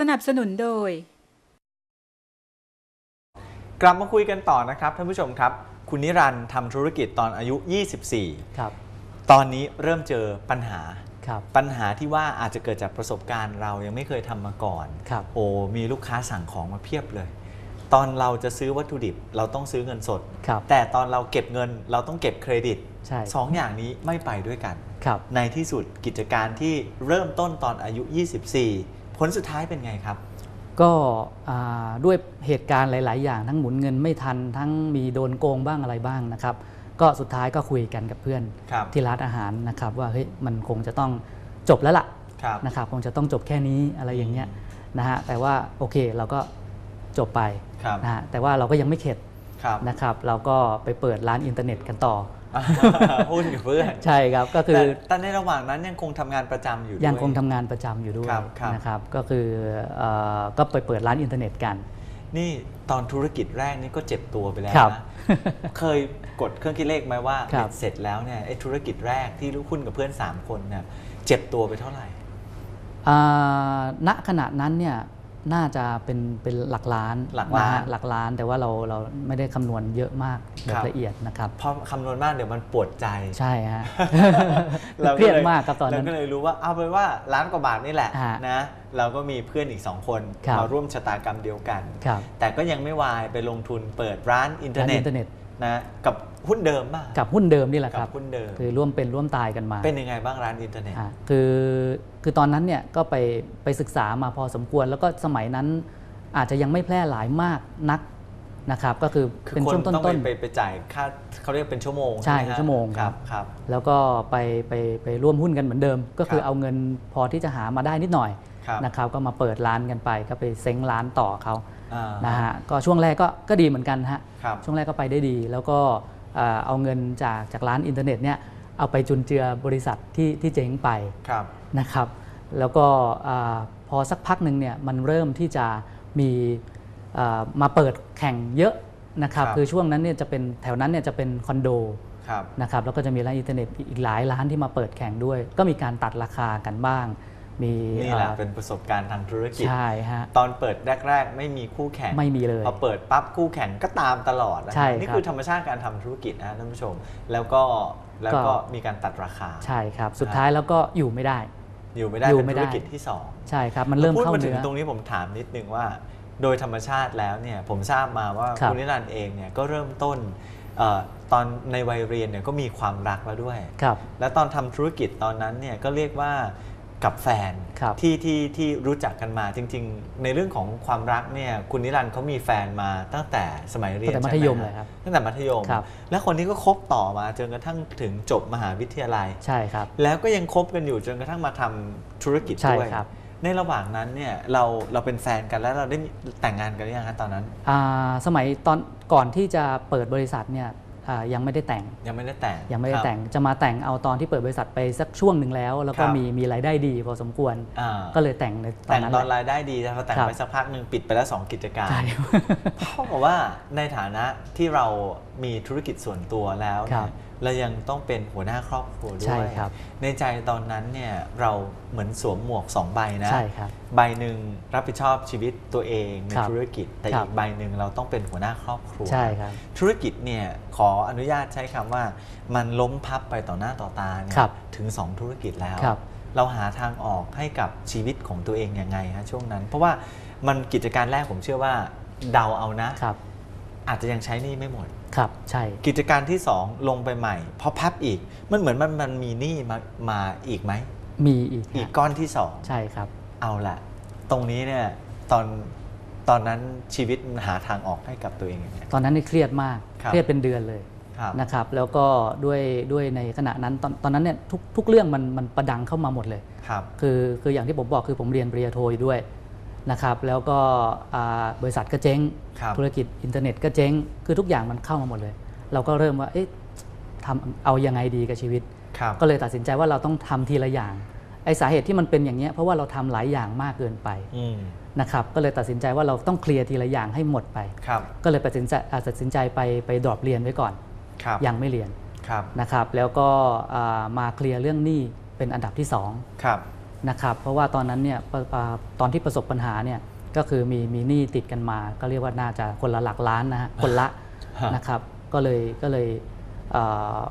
สนับสนุนโดย กลับมาคุยกันต่อนะครับท่านผู้ชมครับ คุณนิรันดร์ทำธุรกิจตอนอายุ 24 ครับ ตอนนี้เริ่มเจอปัญหา ครับ ปัญหาที่ว่าอาจจะเกิดจากประสบการณ์เรายังไม่เคยทำมาก่อน ครับ โอ้มีลูกค้าสั่งของมาเพียบเลย ตอนเราจะซื้อวัตถุดิบเราต้องซื้อเงินสด ครับ แต่ตอนเราเก็บเงินเราต้องเก็บเครดิตใช่ สองอย่างนี้ไม่ไปด้วยกัน ครับ ในที่สุดกิจการที่เริ่มต้นตอนอายุ 24 ผลสุดท้ายเป็นไงครับ ก็อ่าด้วยเหตุการณ์หลาย ๆ อย่างทั้งหมุนเงินไม่ทันทั้งมีโดนโกงบ้างอะไรบ้างนะครับ ก็สุดท้ายก็คุยกันกับเพื่อนครับที่ร้านอาหารนะครับ ว่าเฮ้ยมันคงจะต้องจบแล้วล่ะครับนะครับคงจะต้องจบแค่นี้อะไรอย่างเงี้ยนะฮะแต่ว่าโอเคเราก็จบไปครับนะฮะแต่ว่าเราก็ยังไม่เข็ดครับนะครับ เราก็ไปเปิดร้านอินเทอร์เน็ตกันต่อ หุ้นกับเพื่อนใช่ครับก็คือแต่แต่ในระหว่างนั้นยังคงทำงานประจำอยู่ยังด้วคงทำงานประจำอยู่ด้วยครับครับนะครับก็คือเอ่อก็ไปเปิดร้านอินเทอร์เน็ตกัน นี่ตอนธุรกิจแรกนี่ก็เจ็บตัวไปแล้วครับนะเคยกดเครื่องคิดเลขไหมว่าครับเสร็จแล้วเนี่ยไอ้ธุรกิจแรกที่ลูกหุ้นกับเพื่อน 3 คนเนี่ยเจ็บตัวไปเท่าไหร่อ่าณขณะนั้นเนี่ย น่าจะเป็นเป็นหลักล้านหลักล้านะฮะหลักล้านแต่ว่าเราเราไม่ได้คำนวณเยอะมากแบครับบ ละเอียดนะครับเพราะคำนวณมากเดี๋ยวมันปวดใจใช่ฮะก็เครียดมากครับตอนนั้น เราก็เลยรู้ว่าเอาไปนว่าล้านกว่าบาทนี่แหละฮะนะเราก็มีเพื่อนอีก2คนครับ มาร่วมชะตากรรมเดียวกัน ครับแต่ก็ยังไม่วายไปลงทุนเปิดร้านอินเทอร้านร์เน็ตอินเทอร์เน็ตนะกับ หุ้นเดิมป่ะกับหุ้นเดิมนี่แหละกัครับ หุ้นเดิม คือร่วมเป็นร่วมตายกันมาเป็นยังไงบ้างร้านอินเทอร์เน็ต อะคือคือตอนนั้นเนี่ยก็ไปไปศึกษามาพอสมควร แล้วก็สมัยนั้นอาจจะยังไม่แพร่หลายมากนักนะครับ ก็คือคือเป็นคนช่วงต้องไปต้นไปไปจ่ายค่าเขาเรียกเป็นชั่วโมงใช่ไหฮะเป็นชั่วโมงครับ ครับ ๆแล้วก็ไปไปไปร่วมหุ้นกันเหมือนเดิม ก็คือครับ เอาเงินพอที่จะหามาได้นิดหน่อยครับนะครับ ก็มาเปิดร้านกันไป ก็ไปเซ้งร้านต่อเขาอ่านะฮะก็ช่วงแรกก็ก็ดีเหมือนกันฮะ ครับ ช่วงแรกก็ไปได้ดี แล้วก็ เอ่อเอาเงินจากจากร้านอินเทอร์เน็ตเนี่ยเอาไปจุนเจือบริษัทที่ที่เจ๊งไปครับนะครับ แล้วก็อาพอสักพักหนึ่งเนี่ยมันเริ่มที่จะมีอ่ามาเปิดแข่งเยอะนะครับครับคือช่วงนั้นเนี่ยจะเป็นแถวนั้นเนี่ยจะเป็นคอนโดครับนะครับแล้วก็จะมีร้านอินเทอร์เน็ตอีกหลายร้านที่มาเปิดแข่งด้วย ก็มีการตัดราคากันบ้าง มีนี่แหละอ่าเป็นประสบการณ์ทางธุรกิจ ใช่ฮะ ตอนเปิดแรก ๆ ไม่มีคู่แข่งไม่มีเลยพอเปิดปั๊บคู่แข่งก็ตามตลอดนะใช่นี่ครับคือธรรมชาติการทำธุรกิจนะท่านผู้ชม แล้วก็แล้วก็ก็มีการตัดราคา ใช่ครับ สุดท้ายแล้วก็อยู่ไม่ได้ อยู่ไม่ได้อยู่เป็นไม่ธุได้รกิจที่สองใช่ครับ มันเริ่มพูดเข้ามาถึเนื้งอตรงนี้ผมถามนิดนึงว่า โดยธรรมชาติแล้วเนี่ยผมทราบมาว่าครับคุณนิรันดร์เองเนี่ยก็เริ่มต้นเออตอนในวัยเรียนเนี่ยก็มีความรักแล้วด้วยครับแล้วตอนทำธุรกิจตอนนั้นเนี่ยก็เรียกว่า กับแฟนครับที่ที่ที่รู้จักกันมาจริง ๆ ในเรื่องของความรักเนี่ยคุณนิรันดร์เขามีแฟนมาตั้งแต่สมัยเรียนตั้งแต่มัธใช่ไหยมเลยครับตั้งแต่มัธยมครับและคนนี้ก็คบต่อมาจนกระทั่งถึงจบมหาวิทยาลัยใช่ครับ แล้วก็ยังคบกันอยู่จนกระทั่งมาทำธุรกิจใช่ด้วยครับ ในระหว่างนั้นเนี่ยเราเราเป็นแฟนกันแล้วเราได้มีแต่งงานกันหรือยังคะตอนนั้นอ่าสมัยตอนก่อนที่จะเปิดบริษัทเนี่ยอ่า ยังไม่ได้แต่งยังไม่ได้แต่งยังไม่ได้ครับแต่งจะมาแต่งเอาตอนที่เปิดบริษัทไปสักช่วงหนึ่งแล้ว แล้วก็ครับมีมีรายได้ดีพอสมควรอ่าก็เลยแต่งในตอแต่นงนั้นตอนแหละรายได้ดีแต่พอแต่งครับไปสักพักหนึ่งปิดไปแล้วสองกิจการใช่เท่ากับว่าในฐานะที่เรามีธุรกิจส่วนตัวแล้วครัเนี่ย บเรายังต้องเป็นหัวหน้าครอบครัวด้ใช่วยครับในใจตอนนั้นเนี่ยเราเหมือนสวมหมวกสองใบนะใช่ครับใบหนึ่งรับผิดชอบชีวิตตัวเองในครับธุรกิจ แต่ครัอีบกใบหนึ่งเราต้องเป็นหัวหน้าครอบครัวใช่ครับธุรกิจเนี่ยขออนุญาตใช้คำว่า มันล้มพับไปต่อหน้าต่อตาเนี่ยครับถึง 2 ธุรกิจแล้วครับเราหาทางออกให้กับชีวิตของตัวเองยังไงฮะช่วงนั้น เพราะว่ามันกิจการแรกผมเชื่อว่าเดาเอานะครับอาจจะยังใช้หนี้ไม่หมด ครับใช่ กิจการที่ 2 ลงไปใหม่พอพับอีก มันเหมือนมันมันมีหนี้มามาอีกไหม มีอีกอีกฮะก้อนที่ใช่ครับ2เอาละตรงนี้เนี่ยตอนตอนนั้นชีวิตมันหาทางออกให้กับตัวเองยังไงตอนนั้นนี่เครียดมากครับเครียดเป็นเดือนเลยครับนะครับแล้วก็ด้วยด้วยในขณะนั้นตอนตอนนั้นเนี่ยทุกทุกเรื่องมันมันประดังเข้ามาหมดเลยครับคือคืออย่างที่ผมบอกคือผมเรียนปริญญาโทอยู่ด้วย นะครับแล้วก็อ่าบริษัทก็เจ๊งครับธุรกิจอินเทอร์เน็ตก็เจ๊ง คือทุกอย่างมันเข้ามาหมดเลย เราก็เริ่มว่าเอ๊ะทำเอายังไงดีกับชีวิตครับก็เลยตัดสินใจว่าเราต้องทำทีละอย่างไอสาเหตุที่มันเป็นอย่างเนี้ยเพราะว่าเราทำหลายอย่างมากเกินไปอืมนะครับก็เลยตัดสินใจว่าเราต้องเคลียร์ทีละอย่างให้หมดไปครับก็เลยตัดสินใจอ่าตัดสินใจไปไปดรอปเรียนไว้ก่อนครับยังไม่เรียนครับนะครับแล้วก็อ่ามาเคลียร์เรื่องหนี้เป็นอันดับที่สองครับ นะครับเพราะว่าตอนนั้นเนี่ยปะปะตอนที่ประสบปัญหาเนี่ยก็คือมีมีหนี้ติดกันมา ก็เรียกว่าน่าจะคนละหลักล้านนะฮะคนละฮะนะครับก็เลยก็เลยเอ่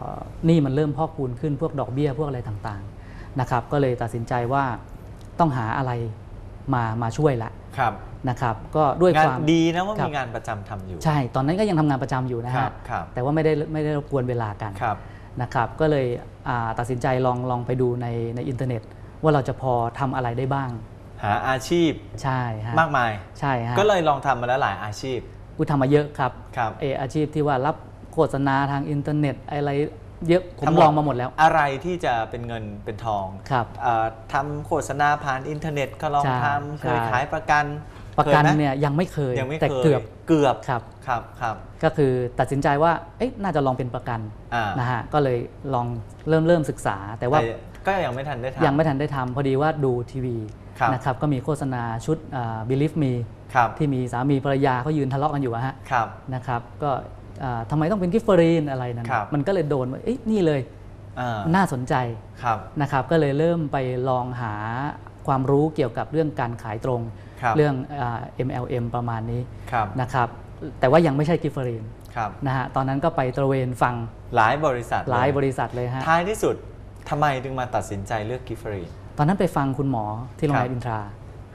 อหนี้มันเริ่มพอกพูนขึ้นพวกดอกเบี้ยพวกอะไรต่างๆนะครับก็เลยตัดสินใจว่าต้องหาอะไรมามาช่วยละครับนะครับก็ด้วยงานความดีนะว่าครับมีงานประจำทำอยู่ ใช่ ตอนนั้นก็ยังทำงานประจำอยู่นะครัฮะบครับแต่ว่าไม่ได้ไม่ได้รบกวนเวลากันครับนะครับก็เลยอ่าตัดสินใจลองลองไปดูในในอินเทอร์เน็ต ว่าเราจะพอทำอะไรได้บ้าง หาอาชีพใช่ฮะมากมาย ใช่ฮะก็เลยลองทำมาแล้วหลายอาชีพกูทำมาเยอะครับครับ เอออาชีพที่ว่ารับโฆษณาทางอินเทอร์เน็ตอะไรเยอะผมทั้งหมด ลองมาหมดแล้ว อะไรที่จะเป็นเงินเป็นทองครับ เอ่อทำโฆษณาผ่านอินเทอร์เน็ตก็ลองใช่ทำเคยใช่ ขายประกันประกันคไหมเนี่ยยังไม่เคยยังไม่แต่เคยเกือบเกือบครับ ครับครับก็คือตัดสินใจว่าเอ๊ะน่าจะลองเป็นประกันอ่านะฮะก็เลยลองเริ่มเริ่มศึกษา แต่ว่าแต่ ก็ยังไม่ทันได้ทำ ยังไม่ทันได้ทำพอดีว่าดูทีวีครับนะครับก็มีโฆษณาชุดอ่า Believe Me ครับ ที่มีสามีภรรยาเขายืนทะเลาะกันอยู่อะฮะครับ นะครับก็อ่าทำไมต้องเป็นกิฟเฟอรีนอะไรนั้นครับ มันก็เลยโดนว่าเอ๊ะนี่เลยอ่าน่าสนใจ ครับ นะครับก็เลยเริ่มไปลองหาความรู้เกี่ยวกับเรื่องการขายตรง ครับ เรื่องอา MLM ประมาณนี้ครับ นะครับแต่ว่ายังไม่ใช่กิฟเฟอรีนครับ นะฮะตอนนั้นก็ไปตระเวนฟังหลายบริษัทหลายเบริษัทเลยฮะ ท้ายที่สุด ทำไมถึงมาตัดสินใจเลือกกิฟฟรีตอนนั้นไปฟังคุณหมอที่โรงแรครัมบอินทรา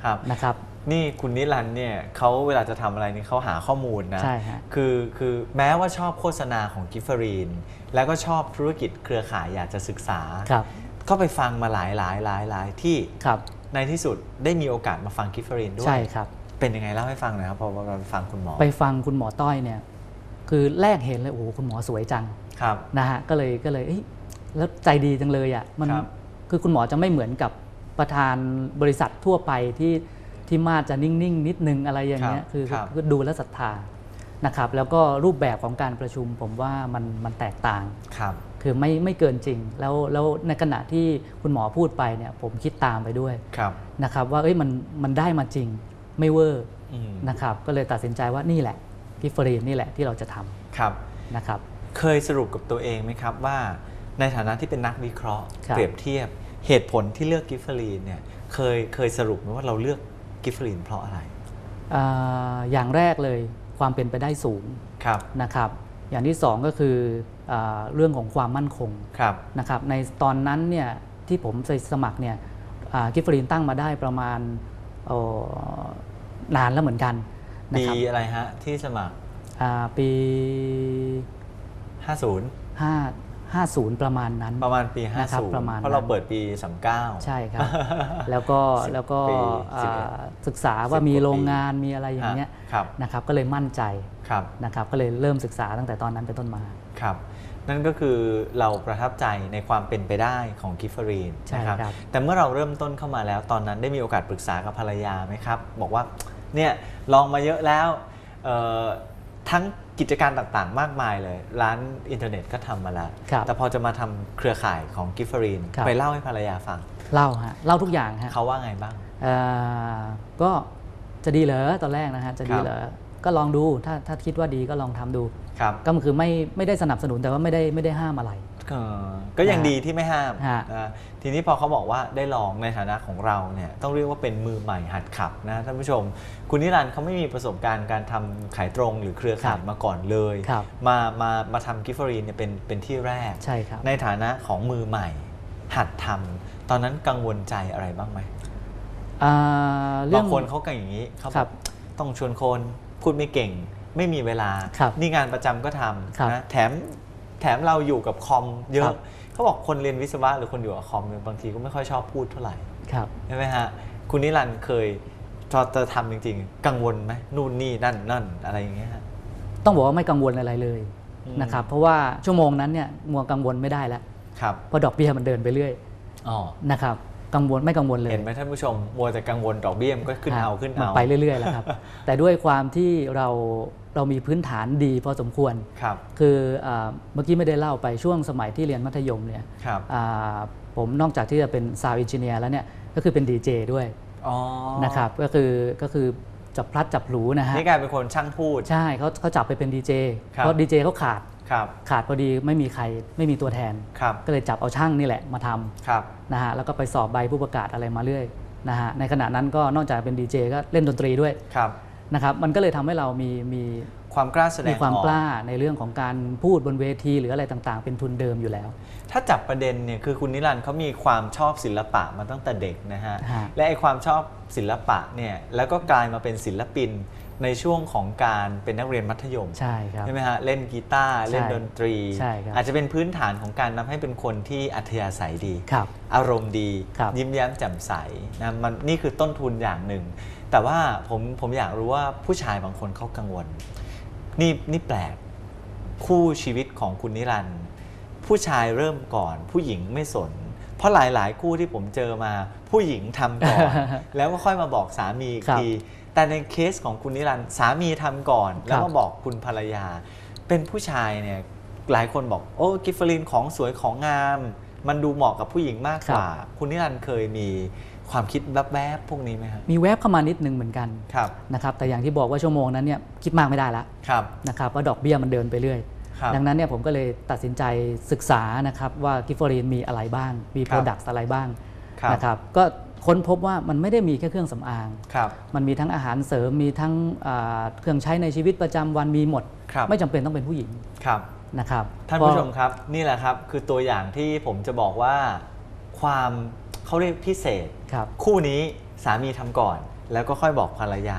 ครับนะครับ นี่คุณนิรันดร์เนี่ยเขาเวลาจะทำอะไรนี่เขาหาข้อมูลนะใช่ฮะคือคือแม้ว่าชอบโฆษณาของกิฟเฟอรีน แล้วก็ชอบธุรกิจเครือข่ายอยากจะศึกษาครับก็ไปฟังมาหลายหลายหลายหลายที่ครับในที่สุดได้มีโอกาสมาฟังกิฟเฟอรีนด้วยใช่ครับ เป็นยังไงเล่าให้ฟังหน่อยครับพอเราไปฟังคุณหมอ ไปฟังคุณหมอต้อยเนี่ยคือแรกเห็นเลยโอ้โหคุณหมอสวยจังครับนะฮะก็เลยก็เลยเอ้ย แล้วใจดีจังเลยอะมันครับคือคุณหมอจะไม่เหมือนกับประธานบริษัททั่วไปที่ที่มาดจะนิ่งๆนิดนึงอะไรอย่างเงี้ยคือคือดูแลวศรัทธานะครับ แล้วก็รูปแบบของการประชุมผมว่ามันมันแตกต่าง ครับ คือไม่ไม่เกินจริง แล้วแล้วในขณะที่คุณหมอพูดไปเนี่ยผมคิดตามไปด้วยครับ นะครับ ว่าเอ้ยมันมันได้มาจริงไม่เวอร์อืม นะครับ ก็เลยตัดสินใจว่านี่แหละกิฟเฟอรีนนี่แหละที่เราจะทำครับ นะครับ เคยสรุปกับตัวเองไหมครับว่า ในฐานะที่เป็นนักวิเคราะห์ ครับ เปรียบเทียบเหตุผลที่เลือกกิฟเฟอรีนเนี่ยเคยเคยสรุปไหมว่าเราเลือกกิฟเฟอรีนเพราะอะไรอ่าอย่างแรกเลยความเป็นไปได้สูงครับนะครับ อย่างที่สองก็คืออาเรื่องของความมั่นคงครับนะครับในตอนนั้นเนี่ยที่ผมไปสมัครเนี่ยกิฟฟรีนตั้งมาได้ประมาณเอ่อนานแล้วเหมือนกันนะปีครับอะไรฮะที่สมัครอ่าปี 50 5 50 ประมาณนั้นประมาณปีนะครับ50ประมาณเพราะเรานั้นเปิดปี 39 ใช่ครับ แล้วก็สิบแล้วก็ปีอ่าสิบเอ็ดศึกษาว่าสิบกว่ามีโรงปีงานมีอะไรอย่างเงี้ยครับนะครับก็เลยมั่นใจครับนะครับก็เลยเริ่มศึกษาตั้งแต่ตอนนั้นเป็นต้นมาครับนั่นก็คือเราประทับใจในความเป็นไปได้ของกิฟเฟอรีนใช่นะครับครับแต่เมื่อเราเริ่มต้นเข้ามาแล้วตอนนั้นได้มีโอกาสปรึกษากับภรรยาไหมครับ บอกว่าเนี่ยลองมาเยอะแล้วเอ่อทั้ง กิจการต่างๆ มากมายเลย ร้านอินเทอร์เน็ตก็ทำมาแล้ว ครับแต่พอจะมาทำเครือข่ายของกิฟเฟอรีนครับ ไปเล่าให้ภรรยาฟัง เล่าฮะเล่าทุกอย่างฮะเขาว่าไงบ้าง เอ่อก็จะดีเหรอตอนแรกนะฮะจะดีเหรอก็ลองดูถ้าถ้าคิดว่าดีก็ลองทำดู ครับ ก็คือไม่ไม่ได้สนับสนุนแต่ว่าไม่ได้ไม่ได้ห้ามอะไรเอ่อ ก็ยังดีที่ไม่ห้ามฮะนะทีนี้พอเขาบอกว่าได้ลองในฐานะของเราเนี่ยต้องเรียกว่าเป็นมือใหม่หัดขับนะท่านผู้ชม คุณนิรันดร์เขาไม่มีประสบการณ์การทำขายตรงหรือเครือข่ายมาก่อนเลยครับมามามาทำกิฟเฟอรีนเนี่ยเป็นเป็นที่แรกใช่ครับในฐานะของมือใหม่หัดทำตอนนั้นกังวลใจอะไรบ้างไหมอ่าเรื่บาองงคนเขาก็อย่างนี้เขาครับอกต้องชวนคนพูดไม่เก่งไม่มีเวลาครับนี่งานประจำก็ทครับำนะแถม แถมเราอยู่กับคอมเยครัอะบ เขาบอกคนเรียนวิศวะหรือคนอยู่กับคอมเนี่ยบางทีก็ไม่ค่อยชอบพูดเท่าไหร่ ครับ ใช่ไหมฮะ คุณนิรันดร์เคยพอจะทำจริงๆ กังวลไหมนู่นนี่นั่นนั่นอะไรอย่างเงี้ยฮะ ต้องบอกว่าไม่กังวลอะไรเลยอืม นะครับ เพราะว่าชั่วโมงนั้นเนี่ยมัวกังวลไม่ได้แล้วครับเพราะดอกเบี้ยมันเดินไปเรื่อยอ๋อนะครับ กังวลไม่กังวลเลยเห็นไหมท่านผู้ชมมัวแต่กังวลดอกเบี้ยมันก็ขึ้นฮะเอาขึ้นมันเอาไปเรื่อยๆแล้วครับ แต่ด้วยความที่เราเรามีพื้นฐานดีพอสมควรครับคืออาเมื่อกี้ไม่ได้เล่าไปช่วงสมัยที่เรียนมัธยมเนี่ยครับอ่าผมนอกจากที่จะเป็นซาว n d อินเจเนียร์แล้วเนี่ยก็คือเป็นดีเจด้วยอ๋อนะครับก็คือก็คือจับพลัดจับผลูนะฮะนี่กลายเป็นคนช่างพูด ใช่เขาเขาจับไปเป็นดีเจครับเพราะดีเจเขาขาด ครับ ขาดพอดีไม่มีใครไม่มีตัวแทน ครับ ก็เลยจับเอาช่างนี่แหละมาทำครับนะฮะแล้วก็ไปสอบใบผู้ประกาศอะไรมาเรื่อยนะฮะในขณะนั้นก็นอกจากเป็นดีเจก็เล่นดนตรีด้วยครับ นะครับมันก็เลยทำให้เรามีมีความกล้าแสดมีงความออกกล้าในเรื่องของการพูดบนเวทีหรืออะไรต่างๆ เป็นทุนเดิมอยู่แล้ว ถ้าจับประเด็นเนี่ยคือคุณนิรันดร์เขามีความชอบศิลปะมาตั้งแต่เด็กนะฮะ ฮะและไอความชอบศิลปะเนี่ยแล้วก็กลายมาเป็นศิลปิน ในช่วงของการเป็นนักเรียนมัธยมใช่ครับใช่ไหมฮะเล่นกีตาร์เล่นดนตรีใช่ครับอาจจะเป็นพื้นฐานของการทำให้เป็นคนที่อัธยาศัยดีครับอารมณ์ดีครับยิ้มแย้มแจ่มใสนะมันนี่คือต้นทุนอย่างหนึ่ง แต่ว่าผมผมอยากรู้ว่าผู้ชายบางคนเขากังวล นี่นี่แปลกคู่ชีวิตของคุณนิรันดร์ผู้ชายเริ่มก่อนผู้หญิงไม่สน เพราะหลายๆ คู่ที่ผมเจอมาผู้หญิงทำก่อน แล้วก็ค่อยมาบอกสามีอีกครับทีแต่ในเคสของคุณนิรันดร์สามีทำก่อน แล้วครัมาบบอกคุณภรรยา เป็นผู้ชายเนี่ยหลายคนบอกโอ้กิฟเฟอรินของสวยของงาม มันดูเหมาะกับผู้หญิงมากกว่า คุณนิรันดร์เคยมีความคิดแวบๆพวกนี้ไหมครับมีแวบเข้ามานิดนึงเหมือนกันครับนะครับแต่อย่างที่บอกว่าชั่วโมงนั้นเนี่ยคิดมากไม่ได้ละครับนะครับว่าดอกเบี้ยมันเดินไปเรื่อยครับ ดังนั้นเนี่ยผมก็เลยตัดสินใจศึกษานะครับว่ากิฟฟอรีนมีอะไรบ้าง มีคโปรัรบดักต์อะไรบ้างครับนะครับก็ค้นพบว่ามันไม่ได้มีแค่เครื่องสำอางครับมันมีทั้งอาหารเสริม มีทั้งอ่าเครื่องใช้ในชีวิตประจำวันมีหมดครับไม่จำเป็นต้องเป็นผู้หญิงครับนะครับ ท่านผู้ชมครับนี่แหละครับคือตัวอย่างที่ผมจะบอกว่าความเขาเรียกพิเศษครับคู่นี้สามีทำก่อน แล้วก็ค่อยบอกภรรยา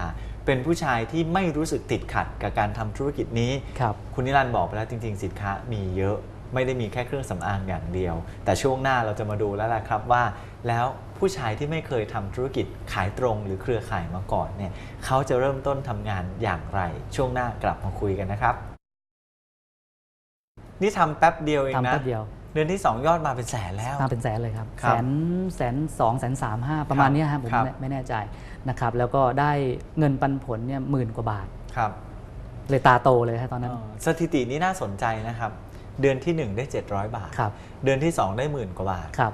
เป็นผู้ชายที่ไม่รู้สึกติดขัดกับการทำธุรกิจนี้ครับคุณนิรันดร์บอกไปแล้วจริง ๆ สินค้ามีเยอะไม่ได้มีแค่เครื่องสำอางอย่างเดียว แต่ช่วงหน้าเราจะมาดูแล้วล่ะครับว่า แล้วผู้ชายที่ไม่เคยทำธุรกิจขายตรงหรือเครือข่ายมาก่อนเนี่ยเขาจะเริ่มต้นทำงานอย่างไร ช่วงหน้ากลับมาคุยกันนะครับ นี่ทำแป๊บเดียวเองทำนะแป๊บเดียว เดือนที่ 2 ยอดมาเป็นแสนแล้ว มาเป็นแสนเลยครับครัแสบนแสนสองแสนสามห้าประมาณเนี้ยฮะผมครับ ไม่ไม่แน่ใจนะครับแล้วก็ได้เงินปันผลเนี่ยหมื่นกว่าบาท ครับเลยตาโตเลยฮะตอนนั้นเอ่อสถิตินี้น่าสนใจนะครับ เดือนที่ 1 ได้ 700 บาท ครับเดือนที่ 2 ได้หมื่นกว่าบาท ครับ